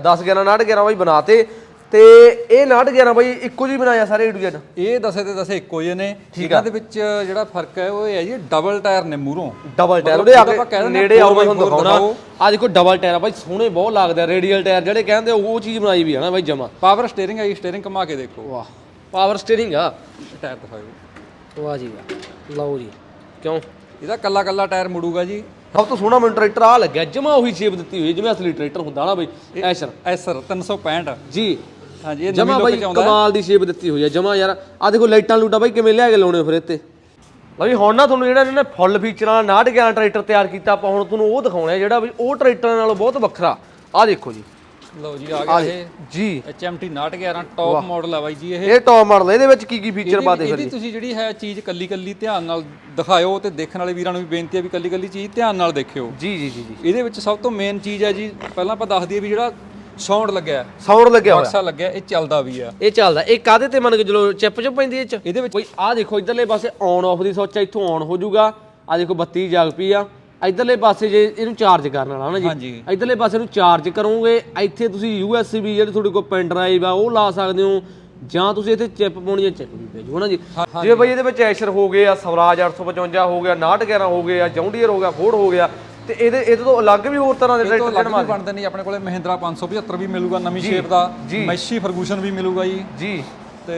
10 11 ਨਾਟ 11 ਬਾਈ ਬਣਾਤੇ ਤੇ ਇਹ ਨਾਟ 11 ਬਾਈ ਇੱਕੋ ਜਿਹੀ ਬਣਾਇਆ ਸਾਰੇ ਜ਼ੈਡ ਇਹ ਦਸੇ ਤੇ ਦਸੇ ਇੱਕੋ ਜਿਹੇ ਨੇ। ਇਹਨਾਂ ਦੇ ਵਿੱਚ ਜਿਹੜਾ ਫ਼ਰਕ ਹੈ ਉਹ ਇਹ ਹੈ ਜੀ ਡਬਲ ਟਾਇਰ ਨੇ ਮੂਹਰੋਂ। ਡਬਲ ਟਾਇਰ ਉਹਦੇ ਦਿੰਦੇ ਨੇੜੇ ਆਓ ਮੈਂ ਤੁਹਾਨੂੰ ਦਿਖਾਉਣਾ। ਆ ਦੇਖੋ ਡਬਲ ਟਾਇਰ ਆ ਬਾਈ ਸੋਹਣੇ ਬਹੁਤ ਲੱਗਦੇ ਆ ਰੇਡੀਅਲ ਟਾਇਰ ਜਿਹੜੇ ਕਹਿੰਦੇ ਉਹ ਚੀਜ਼ ਬਣਾਈ ਵੀ ਆ ਨਾ ਬਾਈ ਜਮਾ। ਪਾਵਰ ਸਟੀਅਰਿੰਗ ਹੈ ਸਟੀਅਰਿੰਗ ਘੁਮਾ ਕੇ ਦੇਖੋ। ਵਾਹ ਪਾਵਰ ਸਟੀਅਰਿੰਗ ਆ। ਟਾਇਰ ਦਿਖਾਓ। ਵਾਹ ਜੀ ਵਾਹ ਲਓ ਜੀ ਕਿਉਂ? ਇਹਦਾ ਕੱਲਾ ਕੱਲਾ ਟਾਇਰ ਮੁੜੂਗਾ ਜੀ। ਸਭ ਤੋਂ ਸੋਹਣਾ ਮੈਨੂੰ ਟਰੈਕਟਰ ਆ ਲੱਗਿਆ ਜਮਾ ਉਹੀ ਸ਼ੇਪ ਦਿੱਤੀ ਹੋਈ ਹੈ, ਜਿਵੇਂ ਅਸਲੀ ਟਰੈਕਟਰ ਹੁੰਦਾ ਨਾ ਬਾਈ ਐਸ਼ਰ ਐਸਰ 365 ਜੀ। ਹਾਂਜੀ ਇਹ ਜਮਾ ਨਵੀਂ ਬਾਈ ਲੁੱਕ ਚ ਆਉਂਦਾ ਕਮਾਲ ਦੀ ਸ਼ੇਪ ਦਿੱਤੀ ਹੋਈ ਹੈ ਜਮਾ ਯਾਰ ਆ ਦੇਖੋ ਲਾਈਟਾਂ ਲੂਟਾਂ ਬਾਈ ਕਿਵੇਂ ਲਿਆ ਕੇ ਲਾਉਣੇ ਫਿਰ ਇੱਥੇ। ਲਓ ਜੀ ਹੁਣ ਨਾ ਤੁਹਾਨੂੰ ਜਿਹੜਾ ਇਹਨਾਂ ਨੇ ਫੁੱਲ ਫੀਚਰਾਂ ਨਾਲ 911 ਟਰੈਕਟਰ ਤਿਆਰ ਕੀਤਾ ਆਪਾਂ ਹੁਣ ਤੁਹਾਨੂੰ ਉਹ ਦਿਖਾਉਣਾ ਹੈ ਜਿਹੜਾ ਵੀ ਉਹ ਟਰੈਕਟਰਾਂ ਨਾਲੋਂ ਬਹੁਤ ਵੱਖਰਾ। ਆ ਦੇਖੋ ਜੀ। ਲਓ ਜੀ ਆ ਗਿਆ ਇਹ। ਜੀ। HMT 911 ਟੌਪ ਮਾਡਲ ਆ ਬਾਈ ਜੀ ਇਹ। ਇਹ ਟੌਪ ਮਾਡਲ ਇਹਦੇ ਵਿੱਚ ਕੀ ਕੀ ਫੀਚਰ ਇਹਦੀ- ਪਾਦੇ ਫਿਰ ਇਹਦੀ ਤੁਸੀਂ ਜਿਹੜੀ ਹੈ ਚੀਜ਼ ਕੱਲੀ ਕੱਲੀ ਧਿਆਨ ਨਾਲ ਦਿਖਾਇਓ ਤੇ ਦੇਖਣ ਵਾਲੇ ਵੀਰਾਂ ਨੂੰ ਵੀ ਬੇਨਤੀ ਹੈ ਵੀ ਕੱਲੀ ਕੱਲੀ ਚੀਜ਼ ਧਿਆਨ ਨਾਲ ਦੇਖਿਓ। ਜੀ ਜੀ ਜੀ ਜੀ। ਇਹਦੇ ਵਿੱਚ ਸਭ ਤੋਂ ਮੇਨ ਚੀਜ਼ ਹੈ ਜੀ ਪਹਿਲਾਂ ਆਪਾਂ ਦੱਸ ਦਈਏ ਵੀ ਜਿਹੜਾ ਸਾਊਂਡ ਲੱਗਿਆ। ਸਾਊਂਡ ਲੱਗਿਆ ਹੋਇਆ। ਬਕਸਾ ਲੱਗਿਆ ਇਹ ਚੱਲਦਾ ਵੀ ਆ। ਇਹ ਚੱਲਦਾ। ਇਹ ਕਾਦੇ ਤੇ ਮੰਨ ਕੇ ਚਲੋ ਚਿੱਪ ਚ ਪੈਂਦੀ ਇਹ ਚ? ਇਹਦੇ ਵਿੱਚ ਕੋਈ ਆ ਦੇਖੋ ਇਧਰਲੇ ਪਾਸੇ ਆਫ ਦੀ ਸੁੱਚ ਇੱਥੋਂ ਔਨ ਹੋ ਜਾਊਗਾ। ਆ ਦੇਖੋ ਬੱਤੀ ਜਗ ਪਈ ਆ। ਇਧਰਲੇ ਪਾਸੇ ਜੇ ਇਹਨੂੰ ਚਾਰਜ ਕਰਨ ਵਾਲਾ ਨਾ ਜੀ? ਹਾਂਜੀ। ਇਧਰਲੇ ਪਾਸੇ ਨੂੰ ਚਾਰਜ ਕਰੋਗੇ ਇੱਥੇ ਤੁਸੀਂ USB ਜਿਹੜੀ ਤੁਹਾਡੇ ਕੋਲ ਪੈਨ ਡਰਾਈਵ ਆ ਉਹ ਲਾ ਸਕਦੇ ਹੋ ਜਾਂ ਤੁਸੀਂ ਇੱਥੇ ਚਿਪ ਪਾਉਣੀ ਹੈ ਚਿਪ ਵੀ ਭੇਜੋ ਨਾ ਜੀ? ਜਿਵੇਂ ਬਈ ਇਹਦੇ ਵਿੱਚ ਐਸ਼ਰ ਹੋ ਗਏ ਆ ਸਵਰਾਜ 855 ਹੋ ਗਿਆ 911 ਹੋ ਗਿਆ ਜੌਂਡੀਅਰ ਹੋ ਗਿਆ ਫੋਰਡ ਹੋ ਗਿਆ ਤੇ ਇਹਦੇ ਇਹਦੇ ਤੋਂ ਅਲੱਗ ਵੀ ਹੋਰ ਤਰ੍ਹਾਂ ਦੇ ਇਹ ਤੋਂ ਟਰੈਕਟਰ ਅਲੱਗ ਵੀ ਬਣਦੇ ਨੇ ਜੀ, ਆਪਣੇ ਕੋਲੇ ਮਹਿੰਦਰਾ 575 ਵੀ ਮਿਲੂਗਾ ਨਵੀਂ ਸ਼ੇਪ ਦਾ ਮੈਸ਼ੀ ਫਰਗੂਸ਼ਨ ਵੀ ਮਿਲੂਗਾ ਜੀ। ਜੀ। ਤੇ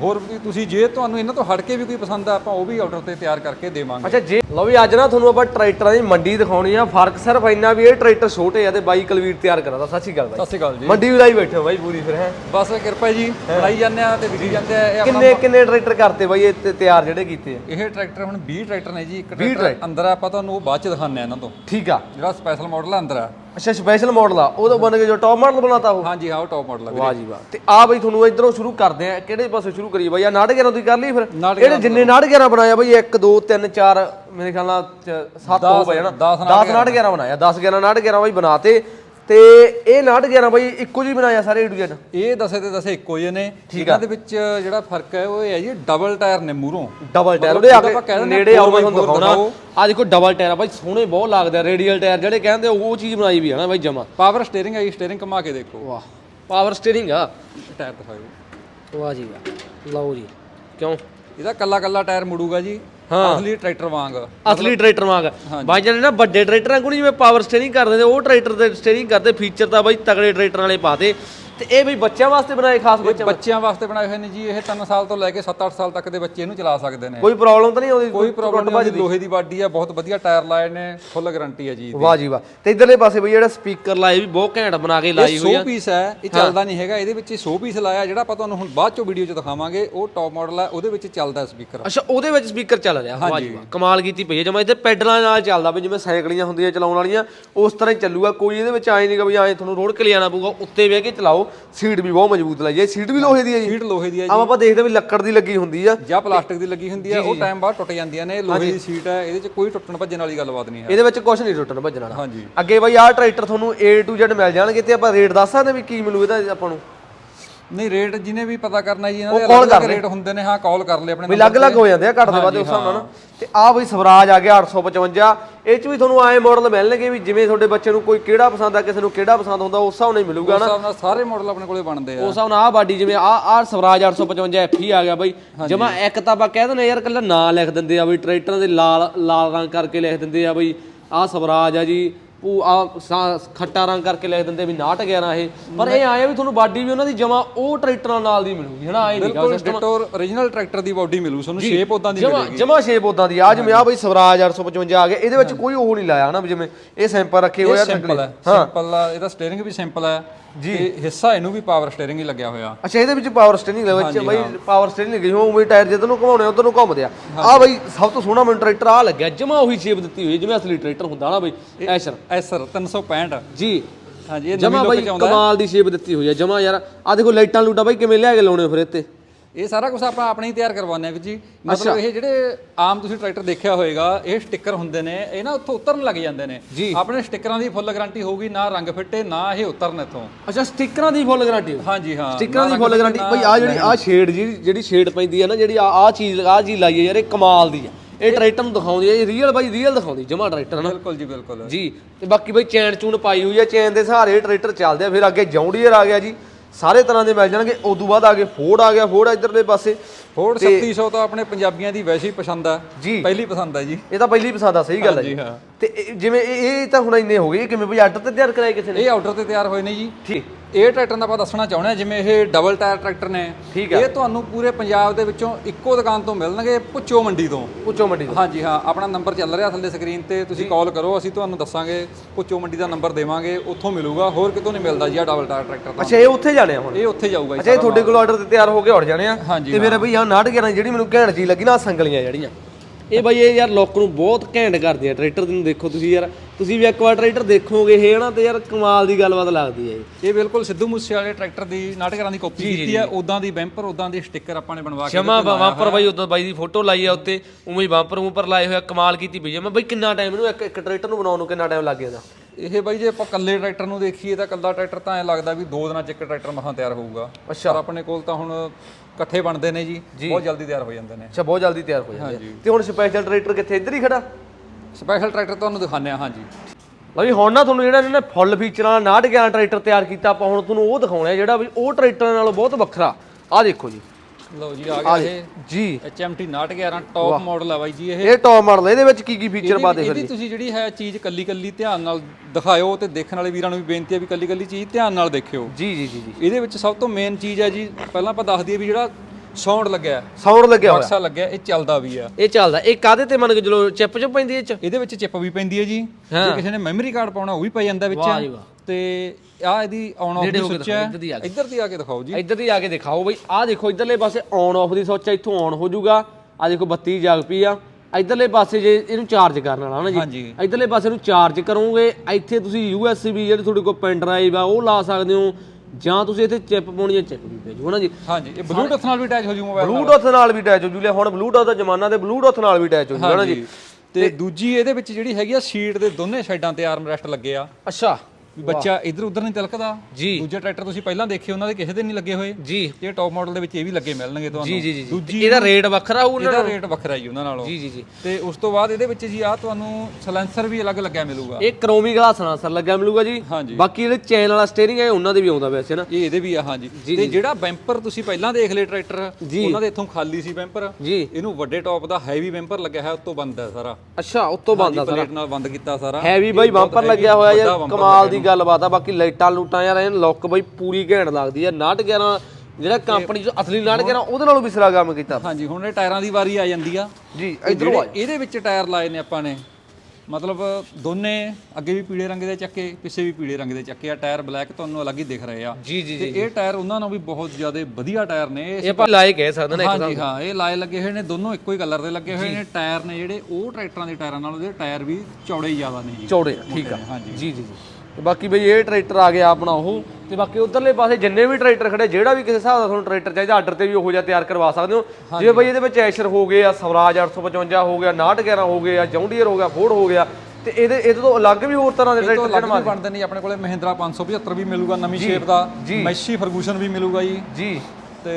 ਹੋਰ ਵੀ ਤੁਸੀਂ ਜੇ ਤੁਹਾਨੂੰ ਇਹਨਾਂ ਤੋਂ ਹਟ ਕੇ ਵੀ ਕੋਈ ਪਸੰਦ ਆ ਆਪਾਂ ਉਹ ਵੀ ਆਰਡਰ ਤੇ ਤਿਆਰ ਕਰਕੇ ਦੇਵਾਂਗੇ। ਅੱਛਾ ਜੇ ਲਓ ਵੀ ਅੱਜ ਨਾ ਤੁਹਾਨੂੰ ਆਪਾਂ ਟਰੈਕਟਰਾਂ ਦੀ ਮੰਡੀ ਦਿਖਾਉਣੀ ਆ। ਫ਼ਰਕ ਸਿਰਫ ਇੰਨਾ ਵੀ ਇਹ ਟਰੈਕਟਰ ਛੋਟੇ ਆ ਤੇ ਬਾਈ ਕਲਵੀਰ ਤਿਆਰ ਕਰਾਦਾ ਸਤਿ ਸ਼੍ਰੀ ਅਕਾਲ ਬਾਈ। ਸਤਿ ਸ਼੍ਰੀ ਅਕਾਲ ਜੀ। ਮੰਡੀ ਵੀ ਲਾਈ ਬੈਠੇ ਬਾਈ ਪੂਰੀ ਫਿਰ ਹੈ? ਬਸ ਕਿਰਪਾ ਜੀ ਬਣਾਈ ਜਾਂਦੇ ਆ ਤੇ ਵਿਕੀ ਜਾਂਦੇ ਆ ਇਹ ਕਿੰਨੇ ਕਿੰਨੇ ਟਰੈਕਟਰ ਕਰਤੇ ਬਾਈ ਇਹ ਤਿਆਰ ਜਿਹੜੇ ਕੀਤੇ ਆ? ਇਹ ਟਰੈਕਟਰ ਹੁਣ 20 ਟਰੈਕਟਰ ਨੇ ਜੀ ਇੱਕ ਟਰੈਕਟਰ ਅੰਦਰ ਆ, ਆਪਾਂ ਤੁਹਾਨੂੰ ਉਹ ਬਾਅਦ ਚ ਦਿਖਾਉਂਦੇ ਆ ਇਹਨਾਂ ਤੋਂ। ਠੀਕ ਆ। ਜਿਹੜਾ ਸਪੈਸ਼ਲ ਮਾਡਲ ਆ ਅੰਦਰ ਆ। ਅੱਛਾ ਸਪੈਸ਼ਲ ਮਾਡਲ ਆ। ਉਹ ਤਾਂ ਬਣ ਕੇ ਜੋ ਟੌਪ ਮਾਡਲ ਬਣਾਤਾ ਉਹ। ਹਾਂਜੀ ਹਾਂ ਉਹ ਟੌਪ ਮਾਡਲ ਆ। ਵਾਹ ਜੀ ਵਾਹ। ਤੇ ਆ ਬਈ ਤੁਹਾਨੂੰ ਇਧਰੋਂ ਸ਼ੁਰੂ ਕਰਦੇ ਆ। ਕਿਹੜੇ ਪਾਸੇ ਸ਼ੁਰੂ ਕਰੀਏ ਬਾਈ? ਆ 911 ਤੁਸੀਂ ਕਰ ਲਈ ਫਿਰ? 911 ਇਹਦੇ ਜਿੰਨੇ 911 ਬਣਾਇਆ ਬਾਈ? 1 2 3 4 ਮੇਰੇ ਖਿਆਲ ਨਾਲ 7 ਹੋ ਪਏ ਨਾ? 10 911 ਬਣਾਇਆ 10 11 911 ਬਾਈ ਬਣਾਤੇ। ਤੇ ਇਹ 911 ਬਾਈ ਇੱਕੋ ਜਿਹੀ ਬਣਾਇਆ ਸਾਰੇ ਜ਼ੈਡ ਇਹ ਦਸੇ ਤੇ ਦਸੇ ਇੱਕੋ ਜਿਹੇ ਨੇ। ਇਹਨਾਂ ਦੇ ਵਿੱਚ ਜਿਹੜਾ ਫ਼ਰਕ ਹੈ ਉਹ ਇਹ ਹੈ ਜੀ ਡਬਲ ਟਾਇਰ ਨੇ ਮੂਹਰੋਂ। ਡਬਲ ਟਾਇਰ ਉਹਦੇ ਆਪਾਂ ਹਾਂ ਨੇੜੇ ਆਓ ਮੈਂ ਤੁਹਾਨੂੰ ਦਿਖਾਉਣਾ। ਆ ਦੇਖੋ ਡਬਲ ਟਾਇਰ ਆ ਬਾਈ ਸੋਹਣੇ ਬਹੁਤ ਲੱਗਦੇ ਆ ਰੇਡੀਅਲ ਟਾਇਰ ਜਿਹੜੇ ਕਹਿੰਦੇ ਉਹ ਚੀਜ਼ ਬਣਾਈ ਵੀ ਆ ਨਾ ਬਾਈ ਜਮਾ। ਪਾਵਰ ਸਟੀਅਰਿੰਗ ਹੈ ਸਟੀਅਰਿੰਗ ਘੁਮਾ ਕੇ ਦੇਖੋ। ਵਾਹ ਪਾਵਰ ਸਟੀਅਰਿੰਗ ਆ। ਟਾਇਰ ਦਿਖਾਓ। ਵਾਹ ਜੀ ਵਾਹ ਲਓ ਜੀ ਕਿਉਂ? ਇਹਦਾ ਕੱਲਾ ਕੱਲਾ ਟਾਇਰ ਮੁੜੂਗਾ ਜੀ। ਅਸਲੀ ਟਰੈਕਟਰ ਵਾਂਗ। ਅਸਲੀ ਟਰੈਕਟਰ ਵਾਂਗ। ਬਾਈ ਜਿਹੜੇ ਨਾ ਵੱਡੇ ਟਰੈਕਟਰਾਂ ਕੋਲ ਜਿਵੇਂ ਪਾਵਰ ਸਟੀਅਰਿੰਗ ਕਰਦੇ ਨੇ ਉਹ ਟਰੈਕਟਰ ਦੇ ਸਟੀਅਰਿੰਗ ਕਰਦੇ ਫੀਚਰ ਤਾਂ ਬਾਈ ਤਗੜੇ ਟਰੈਕਟਰ ਵਾਲੇ ਪਾਤੇ। ਤੇ ਇਹ ਵੀ ਬੱਚਿਆਂ ਵਾਸਤੇ ਬਣਾਏ ਖਾਸ ਇਹ ਬੱਚਿਆਂ ਬੱਚਿਆਂ ਵਾਸਤੇ ਬਣਾਏ ਹੋਏ ਨੇ ਜੀ ਇਹ 3 ਸਾਲ ਤੋਂ ਲੈ ਕੇ 7-8 ਸਾਲ ਤੱਕ ਦੇ ਬੱਚੇ ਇਹਨੂੰ ਚਲਾ ਸਕਦੇ ਨੇ। ਕੋਈ ਪ੍ਰੋਬਲਮ ਤਾਂ ਨਹੀਂ ਆਉਂਦੀ? ਕੋਈ ਪ੍ਰੋਬਲਮ ਨਹੀਂ ਲੋਹੇ ਦੀ ਬਾਡੀ ਆ ਬਹੁਤ ਵਧੀਆ ਟਾਇਰ ਲਾਏ ਨੇ ਫੁੱਲ ਗਾਰੰਟੀ ਹੈ ਜੀ ਵਾਹ ਜੀ ਵਾਹ। ਤੇ ਇਧਰਲੇ ਪਾਸੇ ਬਈ ਜਿਹੜਾ ਸਪੀਕਰ ਲਾਏ ਵੀ ਬਹੁਤ ਘੈਂਟ ਬਣਾ ਕੇ ਲਾਈ ਇਹ ਹੋਈ 100 ਪੀਸ ਹੈ ਇਹ ਚੱਲਦਾ ਨਹੀਂ ਹੈਗਾ ਇਹਦੇ ਵਿੱਚ 100 ਪੀਸ ਲਾਇਆ ਜਿਹੜਾ ਆਪਾਂ ਤੁਹਾਨੂੰ ਹੁਣ ਬਾਅਦ ਚੋਂ ਵੀਡੀਓ 'ਚ ਦਿਖਾਵਾਂਗੇ ਉਹ ਟੌਪ ਮਾਡਲ ਹੈ ਉਹਦੇ ਵਿੱਚ ਚੱਲਦਾ ਸਪੀਕਰ ਅੱਛਾ ਉਹਦੇ ਵਿੱਚ ਸਪੀਕਰ ਚੱਲ ਰਿਹਾ। ਵਾਹ ਜੀ ਵਾਹ। ਕਮਾਲ ਕੀਤੀ ਪਈ ਹੈ। ਜਮਾ ਇੱਥੇ ਪੈਡਲਾਂ ਨਾਲ ਚੱਲਦਾ ਵੀ ਜਿਵੇਂ ਸਾਈਕਲੀਆਂ ਹੁੰਦੀਆਂ ਚਲਾਉਣ ਵਾਲੀਆਂ ਉਸ ਤਰ੍ਹਾਂ ਹੀ ਚੱਲੂਗਾ। ਕੋਈ ਇਹਦੇ ਵਿੱਚ ਆਏ ਨਹੀਂਗਾ ਵੀ ਆਏ ਤੁਹਾਨੂੰ ਰੋਡ ਕੇ ਲਿਆਣਾ ਪਊਗਾ ਉੱਤੇ ਬਹਿ ਕੇ ਚਲਾਓ। ਸੀਟ ਵੀ ਬਹੁਤ ਮਜ਼ਬੂਤ ਲਾਈ ਹੈ। ਸੀਟ ਵੀ ਲੋਹੇ ਦੀ ਹੈ ਜੀ। ਸੀਟ ਲੋਹੇ ਦੀ ਹੈ ਆਮ ਆਪਾਂ ਦੇਖਦੇ ਵੀ ਲੱਕੜ ਦੀ ਲੱਗੀ ਹੁੰਦੀ ਆ। ਜਾਂ ਪਲਾਸਟਿਕ ਦੀ ਲੱਗੀ ਹੁੰਦੀ ਹੈ ਉਹ ਟਾਈਮ ਬਾਅਦ ਟੁੱਟ ਜਾਂਦੀਆਂ ਨੇ। ਲੋਹੇ ਦੀ ਸੀਟ ਹੈ ਇਹਦੇ 'ਚ ਕੋਈ ਟੁੱਟਣ ਭੱਜਣ ਵਾਲੀ ਗੱਲਬਾਤ ਨਹੀਂ ਹੈ। ਇਹਦੇ ਵਿੱਚ ਕੁਝ ਨਹੀਂ ਟੁੱਟਣ ਭੱਜਣ ਵਾਲਾ। ਹਾਂਜੀ। ਅੱਗੇ ਬਾਈ ਆਹ ਟਰੈਕਟਰ ਤੁਹਾਨੂੰ A to Z ਮਿਲ ਜਾਣਗੇ ਤੇ ਆਪਾਂ ਰੇਟ ਦੱਸ ਸਕਦੇ ਵੀ ਕੀ ਮਿਲੂ ਇਹਦਾ ਆਪਾਂ ਨੂੰ। ਨਹੀਂ ਰੇਟ ਜਿਹਨੇ ਵੀ ਪਤਾ ਕਰਨਾ ਜੀ ਇਹਨਾਂ ਦੇ ਅਲੱਗ ਰੇਟ ਹੁੰਦੇ ਨੇ ਹਾਂ ਕਾਲ ਕਰ ਲੈ ਆਪਣੇ ਵੀ ਅਲੱਗ-ਅਲੱਗ ਹੋ ਜਾਂਦੇ ਆ ਘੱਟਦੇ ਵੱਧਦੇ ਉਸ ਹਿਸਾਬ ਨਾਲ। ਨਾ। ਤੇ ਆਹ ਬਈ ਸਵਰਾਜ ਆ ਗਿਆ 855 ਇਹ ਚ ਵੀ ਤੁਹਾਨੂੰ ਆਏ ਮਾਡਲ ਮਿਲਣਗੇ ਵੀ ਜਿਵੇਂ ਤੁਹਾਡੇ ਬੱਚੇ ਨੂੰ ਕੋਈ ਕਿਹੜਾ ਪਸੰਦ ਆ ਕਿਸੇ ਨੂੰ ਕਿਹੜਾ ਪਸੰਦ ਹੁੰਦਾ ਉਸ ਹਿਸਾਬ ਨਾਲ ਹੀ ਮਿਲੂਗਾ ਉਸ ਨਾ। ਹਿਸਾਬ ਨਾਲ ਸਾਰੇ ਮਾਡਲ ਆਪਣੇ ਕੋਲੇ ਬਣਦੇ ਆ। ਉਸ ਹਿਸਾਬ ਨਾਲ ਆਹ ਬਾਡੀ ਜਿਵੇਂ ਆ ਆ ਸਵਰਾਜ 855 ਐਫ ਹੀ ਆ ਗਿਆ ਬਈ। ਜਮਾ ਇੱਕ ਤਾਂ ਆਪਾਂ ਕਹਿ ਦਿੰਦੇ ਯਾਰ ਕੱਲਾ ਨਾਂ ਲਿਖ ਦਿੰਦੇ ਆ ਬਈ ਟਰੈਕਟਰਾਂ ਦੇ ਲਾਲ ਲਾਲ ਰੰਗ ਕਰਕੇ ਲਿਖ ਦਿੰਦੇ ਆ ਬਈ। ਆਹ ਸਵਰਾਜ ਆ ਜੀ ਪੂ ਆ ਖੱਟਾ ਰੰਗ ਕਰਕੇ ਲਿਖ ਦਿੰਦੇ ਵੀ 911 ਇਹ। ਪਰ ਇਹ ਆਇਆ ਵੀ ਤੁਹਾਨੂੰ ਬਾਡੀ ਵੀ ਉਹਨਾਂ ਦੀ ਜਮਾ ਉਹ ਟਰੈਕਟਰਾਂ ਨਾਲ ਦੀ ਮਿਲੂਗੀ ਹਨਾ? ਆਏ ਨਹੀਂ ਬਿਲਕੁਲ ਡਿਟੋ origignal ਟਰੈਕਟਰ ਦੀ ਬਾਡੀ ਮਿਲੂ ਤੁਹਾਨੂੰ ਸ਼ੇਪ ਉਦਾਂ ਦੀ ਜਮਾ ਜਮਾ ਸ਼ੇਪ ਉਦਾਂ ਦੀ ਆ। ਜਿਵੇਂ ਆ ਬਈ ਸਵਰਾਜ 855 ਆ ਗਿਆ ਇਹਦੇ ਵਿੱਚ ਕੋਈ ਉਹ ਨਹੀਂ ਲਾਇਆ ਹਨਾ? ਵੀ ਜਿਵੇਂ ਇਹ ਸੈਂਪਲ ਰੱਖੇ ਹੋਏ ਆ ਸਿੰਪਲ ਹੈ ਸਿੰਪਲ ਆ ਇਹਦਾ ਸਟੀਅਰਿੰਗ ਵੀ ਸਿੰਪਲ ਹੈ। ਜੀ। ਹਿੱਸਾ ਇਹਨੂੰ ਵੀ ਪਾਵਰ ਸਟੀਅਰਿੰਗ ਹੀ ਲੱਗਿਆ ਹੋਇਆ। ਅੱਛਾ ਇਹਦੇ ਵਿੱਚ ਪਾਵਰ ਸਟੀਅਰਿੰਗ ਦੇ ਵਿੱਚ ਬਈ ਪਾਵਰ ਸਟੀਅਰਿੰਗ ਲੱਗੀ ਹੋਈ ਉਵੇਂ ਟਾਇਰ ਜਿੱਧਰ ਨੂੰ ਘੁਮਾਉਣੇ ਉਧਰ ਨੂੰ ਘੁੰਮਦੇ ਆ। ਆ ਬਈ ਸਭ ਤੋਂ ਸੋਹਣਾ ਮੈਨੂੰ ਟਰੈਕਟਰ ਆ ਲੱਗਿਆ ਜਮਾ ਉਹੀ ਸ਼ੇਪ ਦਿੱਤੀ ਹੋਈ ਹੈ ਜਿਵੇਂ ਅਸਲੀ ਟਰੈਕਟਰ ਹੁੰਦਾ ਨਾ ਬਈ ਐਸ਼ਰ ਐਸਰ 365 ਜੀ। ਹਾਂਜੀ ਇਹ ਜਮਾ ਨਵੀਂ ਬਈ ਲੁੱਕ ਚ ਆਉਂਦਾ ਕਮਾਲ ਦੀ ਸ਼ੇਪ ਦਿੱਤੀ ਹੋਈ ਹੈ ਜਮਾ ਯਾਰ ਆ ਦੇਖੋ ਲਾਈਟਾਂ ਲੂਟਾਂ ਬਈ ਕਿਵੇਂ ਲਿਆ ਕੇ ਲਾਉਣੇ ਫਿਰ ਇੱਥੇ? ਇਹ ਸਾਰਾ ਕੁਝ ਆਪਾਂ ਆਪਣੇ ਹੀ ਤਿਆਰ ਕਰਵਾਉਂਦੇ ਆ ਵੀਰ ਜੀ। ਮਤਲਬ ਇਹ ਜਿਹੜੇ ਆਮ ਤੁਸੀਂ ਟਰੈਕਟਰ ਦੇਖਿਆ ਹੋਵੇਗਾ ਇਹ ਸਟicker ਹੁੰਦੇ ਨੇ ਇਹ ਨਾ ਉੱਥੋਂ ਉਤਰਨ ਲੱਗ ਜਾਂਦੇ ਨੇ। ਆਪਣੇ ਸਟickਰਾਂ ਦੀ ਫੁੱਲ ਗਾਰੰਟੀ ਹੋਊਗੀ ਨਾ ਰੰਗ ਫਿੱਟੇ ਨਾ ਇਹ ਉਤਰਨ ਇੱਥੋਂ। ਅੱਛਾ ਸਟickਰਾਂ ਦੀ ਫੁੱਲ ਗਾਰੰਟੀ ਹਾਂਜੀ ਹਾਂ। ਸਟickਰਾਂ ਦੀ ਫੁੱਲ ਗਾਰੰਟੀ ਬਈ ਆ ਜਿਹੜੀ ਆ ਸ਼ੇਡ ਜਿਹੜੀ ਜਿਹੜੀ ਸ਼ੇਡ ਪੈਂਦੀ ਹੈ ਨਾ ਜਿਹੜੀ ਆ ਆ ਚੀਜ਼ ਆ ਚੀਜ਼ ਲਾਈ ਹੈ ਯਾਰ ਇਹ ਕਮਾਲ ਦੀ ਆ ਇਹ ਟਰੈਕਟਰ ਨੂੰ ਦਿਖਾਉਂਦੀ ਹੈ ਜੀ ਰੀਅਲ ਬਾਈ ਰੀਅਲ ਦਿਖਾਉਂਦੀ ਜਮਾ ਟਰੈਕਟਰ ਹਨਾ? ਬਿਲਕੁਲ ਜੀ ਬਿਲਕੁਲ। ਜੀ ਤੇ ਬਾਕੀ ਬਈ ਚੈਨ ਚੂਨ ਪਾਈ ਹੋਈ ਹੈ ਚੈਨ ਦੇ ਸਹਾਰੇ ਇਹ ਟਰੈਕਟਰ ਚੱਲਦੇ ਆ ਫਿਰ ਅੱਗੇ ਜੌਂਡੀਅਰ ਆ ਗਿਆ ਜੀ ਸਾਰੇ ਤਰ੍ਹਾਂ ਦੇ ਮਿਲ ਜਾਣਗੇ ਉਦੋਂ ਬਾਅਦ ਆ ਗਏ ਫੋਰਡ ਆ ਗਿਆ ਫੋਰਡ ਇਧਰਲੇ ਪਾਸੇ। ਫੋਰਡ 3700 ਤਾਂ ਆਪਣੇ ਪੰਜਾਬੀਆਂ ਦੀ ਵੈਸੇ ਹੀ ਪਸੰਦ ਆ ਜੀ। ਪਹਿਲੀ ਪਸੰਦ ਆ ਜੀ। ਇਹ ਤਾਂ ਪਹਿਲੀ ਪਸੰਦ ਆ ਸਹੀ ਗੱਲ ਹੈ ਜੀ। ਤੇ ਇਹ- ਜਿਵੇਂ ਇਹ ਇਹ ਤਾਂ ਹੁਣ ਇੰਨੇ ਹੋ ਗਏ ਇਹ ਕਿਵੇਂ ਬਈ ਆਰਡਰ ਤੇ ਤਿਆਰ ਕਰਾਏ ਕਿਸੇ ਨੇ? ਇਹ ਆਰਡਰ ਤੇ ਤਿਆਰ ਹੋਏ ਨੇ ਜੀ। ਠੀਕ। ਇਹ ਟਰੈਕਟਰ ਦਾ ਆਪਾਂ ਦੱਸਣਾ ਚਾਹੁੰਦੇ ਹਾਂ ਜਿਵੇਂ ਇਹ ਡਬਲ ਟਾਇਰ ਟਰੈਕਟਰ ਨੇ। ਠੀਕ ਆ। ਇਹ ਤੁਹਾਨੂੰ ਪੂਰੇ ਪੰਜਾਬ ਦੇ ਵਿੱਚੋਂ ਇੱਕੋ ਦੁਕਾਨ ਤੋਂ ਮਿਲਣਗੇ ਪੁੱਚੋ ਮੰਡੀ ਤੋਂ। ਉੱਚੋ ਮੰਡੀ ਤੋਂ। ਹਾਂਜੀ ਹਾਂ ਆਪਣਾ ਨੰਬਰ ਚੱਲ ਰਿਹਾ ਥੱਲੇ ਸਕਰੀਨ ਤੇ ਤੁਸੀਂ ਕਾਲ ਕਰੋ ਅਸੀਂ ਤੁਹਾਨੂੰ ਦੱਸਾਂਗੇ ਪੁੱਚੋ ਮੰਡੀ ਦਾ ਨੰਬਰ ਦੇਵਾਂਗੇ ਉੱਥੋਂ ਮਿਲੂਗਾ ਹੋਰ ਕਿਤੋਂ ਨਹੀਂ ਮਿਲਦਾ ਜੀ ਆ ਡਬਲ ਟਾਇਰ ਟਰੈਕਟਰ ਤਾਂ। ਅੱਛਾ ਇਹ ਉੱਥੇ ਜਾਣੇ ਆ ਹੁਣ? ਇਹ ਉੱਥੇ ਜਾਊਗਾ ਜੀ ਅੱਛਾ ਇਹ ਤੁਹਾਡੇ ਕੋਲ ਆਰਡਰ ਤੇ ਤਿਆਰ ਹੋ ਕੇ ਉੜ ਜਾਣੇ ਆ। ਹਾਂਜੀ, ਤੇ ਮੇਰੇ ਆ 911 ਜਿਹੜੀ ਮੈਨੂੰ ਘੈਂਟ ਚੀਜ਼ ਲੱਗੀ ਨਾ ਆਹ ਸੰਗਲੀਆਂ ਜਿਹੜੀਆਂ। ਇਹ ਬਈ ਇਹ ਯਾਰ ਲੋਕ ਨੂੰ ਬਹੁਤ ਘੈਂਟ ਕਰਦੇ ਆ ਟਰੈਕਟਰ ਨੂੰ ਦੇਖੋ ਤੁਸੀਂ ਯਾਰ ਤੁਸੀਂ ਵੀ ਇੱਕ ਵਾਰ ਟਰੈਕਟਰ ਦੇਖੋਗੇ ਇਹ ਹਨਾ ਤੇ ਯਾਰ ਕਮਾਲ ਦੀ ਗੱਲਬਾਤ ਲੱਗਦੀ ਹੈ ਇਹ। ਇਹ ਬਿਲਕੁਲ ਸਿੱਧੂ ਮੂਸੇ ਵਾਲੇ ਟਰੈਕਟਰ ਦੀ ਨਾਟਕਰਾਂ ਦੀ ਕਾਪੀ ਕੀਤੀ ਹੈ ਉਦਾਂ ਦੀ ਬੈਂਪਰ ਉਦਾਂ ਦੀ ਸਟicker ਆਪਾਂ ਨੇ ਬਣਵਾ ਕੇ ਸ਼ਮਾ ਬੰਪਰ ਬਾਈ ਉਦੋਂ ਬਾਈ ਦੀ ਫੋਟੋ ਲਾਈ ਆ ਉੱਤੇ ਉਵੇਂ ਹੀ ਬੰਪਰ ਉੱਪਰ ਲਾਏ ਹੋਇਆ ਕਮਾਲ ਕੀਤੀ ਆ। ਮੈਂ ਬਈ ਕਿੰਨਾ ਟਾਈਮ ਇਹਨੂੰ ਇੱਕ ਇੱਕ ਟਰੈਕਟਰ ਨੂੰ ਬਣਾਉਣ ਨੂੰ ਕਿੰਨਾ ਟਾਈਮ ਲੱਗ ਗਿਆ ਇਹ ਬਾਈ ਜੇ ਆਪਾਂ ਕੱਲੇ ਟਰੈਕਟਰ ਨੂੰ ਦੇਖੀਏ ਤਾਂ ਕੱਲਾ ਟਰੈਕਟਰ ਤਾਂ ਐ ਲੱਗਦਾ ਵੀ ਦੋ ਦਿਨਾਂ ਚ ਇੱਕ ਟਰੈਕਟਰ ਮਸਾਂ ਤਿਆਰ ਹੋਊਗਾ। ਅੱਛਾ। ਪਰ ਆਪਣੇ ਕੋਲ ਤਾਂ ਹੁਣ ਇਕੱਠੇ ਬਣਦੇ ਨੇ ਜੀ ਬਹੁਤ ਜਲਦੀ ਤਿਆਰ ਹੋ ਜਾਂਦੇ ਨੇ। ਅੱਛਾ ਬਹੁਤ ਜਲਦੀ ਤਿਆਰ ਹੋ ਜਾਂਦੇ ਆ। ਤੇ ਹੁਣ ਸਪੈਸ਼ਲ ਟਰੈਕਟਰ ਕਿੱਥੇ ਇੱਧਰ ਹੀ ਖੜਾ? ਸਪੈਸ਼ਲ ਟਰੈਕਟਰ ਤੁਹਾਨੂੰ ਦਿਖਾਉਂਦੇ ਆ ਹਾਂਜੀ। ਲਓ ਜੀ ਹੁਣ ਨਾ ਤੁਹਾਨੂੰ ਜਿਹੜਾ ਇਹਨਾਂ ਨੇ ਫੁੱਲ ਫੀਚਰਾਂ ਨਾਲ 911 ਟਰੈਕਟਰ ਤਿਆਰ ਕੀਤਾ ਆਪਾਂ ਹੁਣ ਤੁਹਾਨੂੰ ਉਹ ਦਿਖਾਉਣਾ ਹੈ ਜਿਹੜਾ ਵੀ ਉਹ ਟਰੈਕਟਰਾਂ ਨਾਲੋਂ ਬਹੁਤ ਵੱਖਰਾ। ਆਹ ਦੇਖੋ ਜੀ। ਲਓ ਜੀ ਆ ਗਿਆ ਇਹ। ਜੀ। HMT 911 ਟੌਪ ਮਾਡਲ ਆ ਬਾਈ ਜੀ ਇਹ। ਇਹ ਟੌਪ ਮਾਡਲ ਇਹਦੇ ਵਿੱਚ ਕੀ ਕੀ ਫੀਚਰ ਪਾ ਦੇ ਇਹਦੀ ਤੁਸੀਂ ਜਿਹੜੀ ਹੈ ਚੀਜ਼ ਕੱਲੀ ਕੱਲੀ ਧਿਆਨ ਨਾਲ ਦਿਖਾਇਓ ਤੇ ਦੇਖਣ ਵਾਲੇ ਵੀਰਾਂ ਨੂੰ ਵੀ ਬੇਨਤੀ ਹੈ ਵੀ ਕੱਲੀ ਕੱਲੀ ਚੀਜ਼ ਧਿਆਨ ਨਾਲ ਦੇਖਿਓ। ਜੀ ਜੀ ਜੀ ਜੀ। ਇਹਦੇ ਵਿੱਚ ਸਭ ਤੋਂ ਮੇਨ ਚੀਜ਼ ਹੈ ਜੀ ਪਹਿਲਾਂ ਆਪਾਂ ਦੱਸ ਦਈਏ ਵੀ ਜਿਹੜਾ ਸਾਊਂਡ ਲੱਗਿਆ। ਸਾਊਂਡ ਲੱਗਿਆ ਹੋਇਆ। ਬਕਸਾ ਲੱਗਿਆ ਇਹ ਚੱਲਦਾ ਵੀ ਆ। ਇਹ ਚੱਲਦਾ। ਇਹ ਕਾਦੇ ਤੇ ਮੰਨ ਕੇ ਚਲੋ ਚਿਪ ਚੁੱਪ ਪੈਂਦੀ ਇਹ ਚ? ਇਹਦੇ ਵਿੱਚ ਚਿਪ ਵੀ ਪੈਂਦੀ ਹੈ ਜੀ। ਜੇ ਕਿਸੇ ਨੇ ਮੈਮਰੀ ਕਾਰਡ ਪਾਉਣਾ ਉਹ ਵੀ ਪੈ ਜਾਂਦਾ ਵਿੱਚ। ਵਾਹ ਜੀ ਵਾਹ। ਤੇ ਆ ਇਹਦੀ ਆਨ ਆਫ ਦੀ ਸੁੱਚ ਹੈ ਇੱਧਰ ਦੀ ਆ ਇੱਧਰ ਦੀ ਆ ਕੇ ਦਿਖਾਓ ਜੀ। ਇੱਧਰ ਦੀ ਆ ਕੇ ਦਿਖਾਓ ਬਈ। ਆਹ ਦੇਖੋ ਇੱਧਰਲੇ ਪਾਸੇ ਔਨ ਆਫ ਦੀ ਸੁੱਚ ਇੱਥੋਂ ਔਨ ਹੋ ਜਾਊਗਾ। ਆ ਦੇਖੋ ਬੱਤੀ ਜਗ ਪਈ ਆ। ਇੱਧਰਲੇ ਪਾਸੇ ਜੇ ਇਹਨੂੰ ਚਾਰਜ ਕਰਨ ਵਾਲਾ ਨਾ ਜੀ। ਇੱਧਰਲੇ ਪਾਸੇ ਨੂੰ ਚਾਰਜ ਕਰੋਗੇ। ਇੱਥੇ ਤੁਸੀਂ USB ਜਿਹੜੀ ਤੁਹਾਡੇ ਕੋਲ ਪੈਨ ਡਰਾਈਵ ਆ ਉਹ ਲਾ ਸਕਦੇ ਹੋ। ਜਾਂ ਤੁਸੀਂ ਇੱਥੇ ਚਿਪ ਪਾਉਣੀ ਹੈ ਚਿਪ ਵੀ ਪੈ ਜਾਊ ਨਾ ਜੀ? ਹਾਂਜੀ ਇਹ ਬਲੂਟੁੱਥ ਨਾਲ ਵੀ ਅਟੈਚ ਹੋ ਜੂ ਮੋਬਾਈਲ ਬਲੂਟੁੱਥ ਨਾਲ ਵੀ ਅਟੈਚ ਹੋ ਜੂਲੇ ਹੁਣ ਬਲੂਟੁੱਥ ਦਾ ਜ਼ਮਾਨਾ ਤੇ ਬਲੂਟੁੱਥ ਨਾਲ ਵੀ ਅਟੈਚ ਹੋ ਜੂਗਾ ਨਾ ਜੀ? ਤੇ ਦੂਜੀ ਇਹਦੇ ਵਿੱਚ ਜਿਹੜੀ ਹੈਗੀ ਆ ਸੀਟ ਦੇ ਦੋਨੇ ਸਾਈਡਾਂ ਤੇ ਆਰਮ ਰੈਸਟ ਲੱਗੇ ਆ। ਅੱਛਾ। ਵੀ ਬੱਚਾ ਇੱਧਰ ਉੱਧਰ ਨਹੀਂ ਤਿਲਕਦਾ? ਜੀ। ਦੂਜੇ ਟਰੈਕਟਰ ਤੁਸੀਂ ਪਹਿਲਾਂ ਦੇਖੇ ਉਹਨਾਂ ਦੇ ਕਿਸੇ ਦੇ ਨਹੀਂ ਲੱਗੇ ਹੋਏ? ਜੀ। ਇਹ ਟੌਪ ਮਾਡਲ ਦੇ ਵਿੱਚ ਇਹ ਵੀ ਲੱਗੇ ਮਿਲਣਗੇ ਤੁਹਾਨੂੰ। ਜੀ ਜੀ ਜੀ ਇਹਦਾ ਰੇਟ ਵੱਖਰਾ ਹੋਊ ਨਾ ਇਹਦਾ ਰੇਟ ਵੱਖਰਾ ਜੀ ਉਹਨਾਂ ਨਾਲੋਂ। ਜੀ ਜੀ ਜੀ। ਤੇ ਉਸ ਤੋਂ ਬਾਅਦ ਇਹਦੇ ਵਿੱਚ ਜੀ ਆ ਤੁਹਾਨੂੰ ਸਲੈਂਸਰ ਵੀ ਅਲੱਗ ਲੱਗਿਆ ਮਿਲੂਗਾ। ਇਹ ਕ੍ਰੋਮੀ ਗਲਾਸ ਨਾਲ ਸਰ ਲੱਗਿਆ ਮਿਲੂਗਾ ਜੀ। ਬਾਕੀ ਜਿਹੜੇ ਚੈਨ ਵਾਲਾ ਸਟੀਅਰਿੰਗ ਹੈ ਉਹਨਾਂ ਦੇ ਵੀ ਆਉਂਦਾ ਵੈਸੇ ਨਾ। ਇਹ ਇਹਦੇ ਵੀ ਆ ਹਾਂਜੀ ਤੇ ਜਿਹੜਾ ਬੈਂਪਰ ਤੁਸੀਂ ਪਹਿਲਾਂ ਦੇਖ ਲਏ ਟਰੈਕਟਰ ਉਹਨਾਂ ਦੇ ਇੱਥੋਂ ਖਾਲੀ ਸੀ ਬੈਂਪਰ ਜੀ। ਇਹਨੂੰ ਵੱਡੇ ਟੌਪ ਦਾ ਹੈਵੀ ਬੈਂਪਰ ਲੱਗਿਆ ਹੈ ਉੱਤੋਂ ਬੰਦ ਹੈ ਸਾਰਾ। ਅੱਛਾ ਉੱਤੋਂ ਬੰਦਾ ਪਲੇਟ ਨਾਲ ਬੰਦ ਕੀਤਾ ਸਾਰਾ। ਹੈਵੀ ਬਾਈ ਬੰਪਰ ਲੱਗਿਆ ਹੋਇਆ ਯਾਰ ਕਮਾਲ ਦੀ ਗੱਲਬਾਤ ਆ ਬਾਕੀ ਲਾਈਟਾਂ ਲੂਟਾਂ ਯਾਰ ਇਹ ਲੁੱਕ ਬਾਈ ਪੂਰੀ ਘੈਂਟ ਲੱਗਦੀ ਆ। 911 ਜਿਹੜਾ ਕੰਪਨੀ ਜੋ ਅਸਲੀ 911 ਉਹਦੇ ਨਾਲੋਂ ਵੀ ਸਿਰਾ ਕੰਮ ਕੀਤਾ। ਹਾਂਜੀ ਹੁਣ ਇਹ ਟਾਇਰਾਂ ਦੀ ਵਾਰੀ ਆ ਜਾਂਦੀ ਆ। ਜੀ ਇਧਰੋਂ ਇਹਦੇ ਵਿੱਚ ਟਾਇਰ ਲਾਏ ਨੇ ਆਪਾਂ ਨੇ ਮਤਲਬ ਦੋਨੇ ਅੱਗੇ ਵੀ ਪੀਲੇ ਰੰਗ ਦੇ ਚੱਕੇ ਪਿੱਛੇ ਵੀ ਪੀਲੇ ਰੰਗ ਦੇ ਚੱਕੇ ਆ। ਟਾਇਰ ਬਲੈਕ ਤੁਹਾਨੂੰ ਅਲੱਗ ਹੀ ਦਿਖ ਰਹੇ ਆ। ਜੀ ਜੀ ਤੇ ਇਹ ਟਾਇਰ ਉਹਨਾਂ ਨਾਲੋਂ ਵੀ ਬਹੁਤ ਜ਼ਿਆਦਾ ਵਧੀਆ ਟਾਇਰ ਨੇ। ਇਹ ਆਪਾਂ ਲਾਏ ਕਹਿ ਸਕਦੇ ਨੇ ਹਾਂਜੀ ਹਾਂ ਇਹ ਲਾਏ ਲੱਗੇ ਹੋਏ ਨੇ ਦੋਨੋਂ ਇੱਕੋ ਹੀ ਕਲਰ ਦੇ ਲੱਗੇ ਹੋਏ ਨੇ। ਟਾਇਰ ਨੇ ਜਿਹੜੇ ਉਹ ਟਰੈਕਟਰਾਂ ਦੇ ਟਾਇਰਾਂ ਨਾਲੋਂ ਇਹਦੇ ਟਾਇਰ ਵੀ ਚੌੜੇ ਜ਼ਿਆਦਾ ਨੇ ਜੀ। ਚੌੜੇ ਠੀਕ ਆ। ਹਾਂਜੀ। ਜੀ ਜੀ ਜੀ। ਤੇ ਬਾਕੀ ਬਈ ਇਹ ਟਰੈਕਟਰ ਆ ਗਿਆ ਆਪਣਾ ਉਹ। ਤੇ ਬਾਕੀ ਉਧਰਲੇ ਪਾਸੇ ਜਿੰਨੇ ਵੀ ਟਰੈਕਟਰ ਖੜੇ ਜਿਹੜਾ ਵੀ ਕਿਸੇ ਹਿਸਾਬ ਦਾ ਤੁਹਾਨੂੰ ਟਰੈਕਟਰ ਚਾਹੀਦਾ ਆਰਡਰ ਤੇ ਵੀ ਉਹੋ ਜਿਹਾ ਤਿਆਰ ਕਰਵਾ ਸਕਦੇ ਹੋ। ਜਿਵੇਂ ਬਈ ਇਹਦੇ ਵਿੱਚ ਐਸ਼ਰ ਹੋ ਗਏ ਆ ਸਵਰਾਜ 855 ਹੋ ਗਿਆ 911 ਹੋ ਗਏ ਆ ਜੌਂਡੀਅਰ ਹੋ ਗਿਆ ਫੋਰਡ ਹੋ ਗਿਆ। ਤੇ ਇਹਦੇ ਇਹਦੇ ਤੋਂ ਅਲੱਗ ਵੀ ਹੋਰ ਤਰ੍ਹਾਂ ਦੇ ਟਰੈਕਟਰ ਬਣਦੇ ਨੇ ਆਪਣੇ ਕੋਲੇ ਮਹਿੰਦਰਾ 575 ਵੀ ਮਿਲੂਗਾ ਨਵੀਂ ਸ਼ੇਪ ਦਾ ਮੈਸ਼ੀ ਫਰਗੂਸ਼ਨ ਵੀ ਮਿਲੂਗਾ ਜੀ। ਜੀ। ਤੇ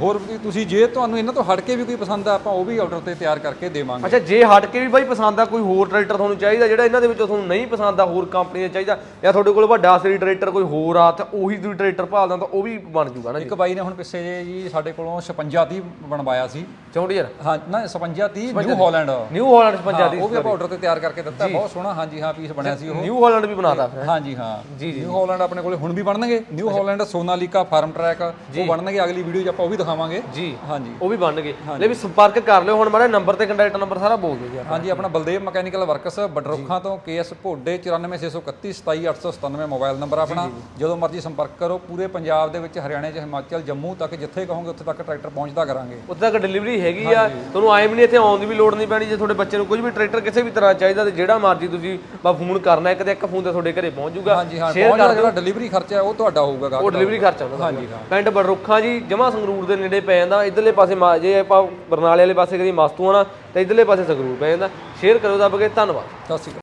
ਹੋਰ ਵੀ ਤੁਸੀਂ ਜੇ ਤੁਹਾਨੂੰ ਇਹਨਾਂ ਤੋਂ ਹਟ ਕੇ ਵੀ ਕੋਈ ਪਸੰਦ ਆ ਆਪਾਂ ਉਹ ਵੀ ਆਰਡਰ ਤੇ ਤਿਆਰ ਕਰਕੇ ਦੇਵਾਂਗੇ। ਅੱਛਾ ਜੇ ਹਟ ਕੇ ਵੀ ਬਾਈ ਪਸੰਦ ਆ ਕੋਈ ਹੋਰ ਟਰੈਕਟਰ ਤੁਹਾਨੂੰ ਚਾਹੀਦਾ ਜਿਹੜਾ ਇਹਨਾਂ ਦੇ ਵਿੱਚੋਂ ਤੁਹਾਨੂੰ ਨਹੀਂ ਪਸੰਦ ਆ ਹੋਰ ਕੰਪਨੀ ਦਾ ਚਾਹੀਦਾ ਜਾਂ ਤੁਹਾਡੇ ਕੋਲ ਵੱਡਾ ਸਰੀ ਟਰੈਕਟਰ ਕੋਈ ਹੋਰ ਆ ਤੇ ਉਹੀ ਤੁਸੀਂ ਟਰੈਕਟਰ ਭਾਲਦਾ ਤਾਂ ਉਹ ਵੀ ਬਣ ਜੂਗਾ ਨਾ ਇੱਕ ਬਾਈ ਨੇ ਹੁਣ ਪਿੱਛੇ ਜੇ ਜੀ ਸਾਡੇ ਕੋਲੋਂ 56 30 ਬਣਵਾਇਆ ਸੀ। ਜੌਂਡੀਅਰ ਹਾਂ ਨਾ 56 30 ਨਿਊ ਹਾਲੈਂਡ ਨਿਊ ਹਾਲੈਂਡ 55 ਦੀ ਉਹ ਵੀ ਆਪਾਂ ਆਰਡਰ ਤੇ ਤਿਆਰ ਕਰਕੇ ਦਿੱਤਾ ਬਹੁਤ ਸੋਹਣਾ ਹਾਂਜੀ ਹਾਂ ਪੀਸ ਬਣਿਆ ਸੀ ਉਹ। ਨਿਊ ਹਾਲੈਂਡ ਵੀ ਬਣਾਤਾ ਫਿਰ। ਹਾਂਜੀ ਹਾਂ। ਜੀ ਨਿਊ ਹਾਲੈਂਡ ਆਪਣੇ ਕੋਲੇ ਹੁਣ ਵੀ ਬਣਨਗੇ। New Holland Sonalika Farmtrac ਉਹ ਬਣਨਗੇ ਅਗਲੀ ਵੀਡੀਓ 'ਚ ਆਪਾਂ ਉਹ ਵੀ ਦਿਖਾਵਾਂਗੇ। ਜੀ। ਹਾਂਜੀ। ਉਹ ਵੀ ਬਣਨਗੇ। ਲੈ ਵੀ ਸੰਪਰਕ ਕਰ ਲਿਓ ਹੁਣ ਮਾੜਾ ਨੰਬਰ ਤੇ ਕੰਟੈਕਟ ਨੰਬਰ ਸਾਰਾ ਬੋਲ ਦਿਓ ਜੀ। ਹਾਂਜੀ ਆਪਣਾ ਬਲਦੇਵ ਮਕੈਨੀਕਲ ਵਰਕਸ ਬਡਰੁੱਖਾਂ ਤੋਂ ਕੇਐਸ ਭੋਡੇ 94631 27897 ਮੋਬਾਈਲ ਨੰਬਰ ਆਪਣਾ। ਜਦੋਂ ਮਰਜ਼ੀ ਸੰਪਰਕ ਕਰੋ ਪੂਰੇ ਪੰਜਾਬ ਦੇ ਵਿੱਚ ਹਰਿਆਣੇ 'ਚ ਹਿਮਾਚਲ ਜੰਮੂ ਤੱਕ ਜਿੱਥੇ ਕਹੋਗੇ ਉੱਥੇ ਤੱਕ ਟਰੈਕਟਰ ਪਹੁੰਚਦਾ ਕਰਾਂਗੇ। ਉੱਥੇ ਤੱਕ ਡਿਲੀਵਰੀ ਹੈਗੀ ਆ। ਤੁਹਾਨੂੰ ਆਏ ਵੀ ਨਹੀਂ ਇੱਥੇ ਆਉਣ ਦੀ ਵੀ ਲੋੜ ਨਹੀਂ ਪੈਣੀ ਜੇ ਤੁਹਾਡੇ ਬੱਚੇ ਨੂੰ ਕੁਝ ਵੀ ਟਰੈਕਟਰ ਕਿਸੇ ਵੀ ਤਰ੍ਹਾਂ ਚਾਹੀਦਾ ਤੇ ਜਿਹੜਾ ਮਰਜ਼ੀ ਤੁਸੀਂ ਬਾ ਫੋਨ ਕਰਨਾ ਇੱਕ ਤੇ ਇੱਕ ਫੋਨ ਤੇ ਤੁਹਾਡੇ ਘਰੇ ਪਹੁੰਚ ਜਾਊਗਾ ਹਾਂਜੀ ਹਾਂ ਪਹੁੰਚ ਜਿਹੜਾ ਡਿਲੀਵਰੀ ਖਰਚਾ ਉਹ ਤੁਹਾਡਾ ਹੋਊਗਾ ਉਹ। ਡਿਲੀਵਰੀ ਖਰਚਾ ਹਾਂਜੀ ਹਾਂ। ਪਿੰਡ ਬੜਰੁੱਖਾਂ ਜੀ ਜਮਾ ਸੰਗਰੂਰ ਦੇ ਨੇੜੇ ਪੈ ਜਾਂਦਾ, ਇਧਰਲੇ ਪਾਸੇ ਮਾ- ਜੇ ਆਪਾਂ ਬਰਨਾਲੇ ਵਾਲੇ ਪਾਸੇ ਕਦੀ ਮਸਤੂ ਆਣਾ ਤਾਂ ਇਧਰਲੇ ਪਾਸੇ ਸੰਗਰੂਰ ਪੈ ਜਾਂਦਾ। ਸ਼ੇਅਰ ਕਰੋ ਦੱਬ ਕੇ, ਧੰਨਵਾਦ। ਸਤਿ ਸ਼੍ਰੀ ਅਕਾਲ।